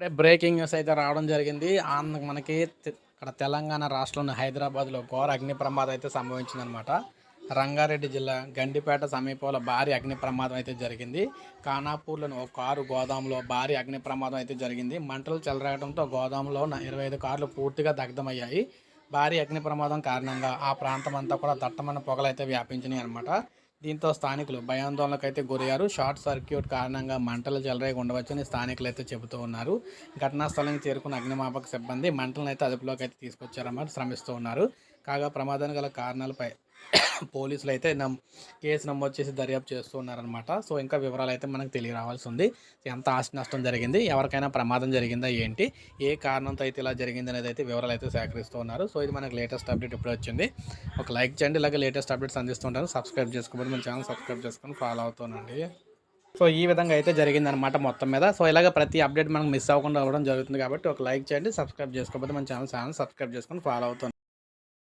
అంటే breaking news అయితే రావడం జరిగింది. ఆంధ్ర మనకి తె- ఇక్కడ తెలంగాణ రాష్ట్రంలోని హైదరాబాద్లో ఘోర అగ్ని ప్రమాదం అయితే సంభవించిందనమాట రంగారెడ్డి జిల్లా గండిపేట సమీపంలో భారీ అగ్ని ప్రమాదం అయితే జరిగింది. ఖానాపూర్లోని ఒక కారు గోదాంలో భారీ అగ్ని ప్రమాదం అయితే జరిగింది. మంటలు చెలరేగడంతో గోదాంలో ఉన్న ఇరవై ఐదు కార్లు పూర్తిగా దగ్ధమయ్యాయి. భారీ అగ్ని ప్రమాదం కారణంగా ఆ ప్రాంతం అంతా కూడా దట్టమైన పొగలు అయితే వ్యాపించినాయి అనమాట దీంతో స్థానికులు భయాందోళనకు అయితే గురయ్యారు. షార్ట్ సర్క్యూట్ కారణంగా మంటలు చెలరేగి ఉండవచ్చని స్థానికులు అయితే చెబుతూ ఉన్నారు. ఘటనా స్థలానికి చేరుకున్న అగ్నిమాపక సిబ్బంది మంటలను అయితే అదుపులోకి అయితే తీసుకొచ్చారన్నమాట శ్రమిస్తూ ఉన్నారు. కాగా ప్రమాదానికి గల కారణాలపై పోలీసులు అయితే నమ్ కేసు నమోదు చేసి దర్యాప్తు చేస్తున్నారనమాట సో ఇంకా వివరాలు అయితే మనకు తెలియరావాల్సి ఉంది ఎంత ఆస్తి నష్టం జరిగింది ఎవరికైనా ప్రమాదం జరిగిందా ఏంటి ఏ కారణంతో అయితే ఇలా జరిగింది అనేది అయితే వివరాలు అయితే సేకరిస్తూ ఉన్నారు. సో ఇది మనకు లేటెస్ట్ అప్డేట్ ఇప్పుడు వచ్చింది. ఒక లైక్ చేయండి ఇలాగే లేటెస్ట్ అప్డేట్స్ అందిస్తుంటాను. సబ్స్క్రైబ్ చేసుకోబోదు మన ఛానల్ సబ్స్క్రైబ్ చేసుకొని ఫాలో అవుతానండి. సో ఈ విధంగా అయితే జరిగిందనమాట మొత్తం మీద. సో ఇలాగ ప్రతి అప్డేట్ మనకు మిస్ అవ్వకుండా అవ్వడం జరుగుతుంది కాబట్టి ఒక లైక్ చేయండి సబ్స్క్రైబ్ చేసుకోకపోతే మన ఛానల్ ఛానల్ సబ్స్క్రైబ్ చేసుకొని ఫాలో అవుతాను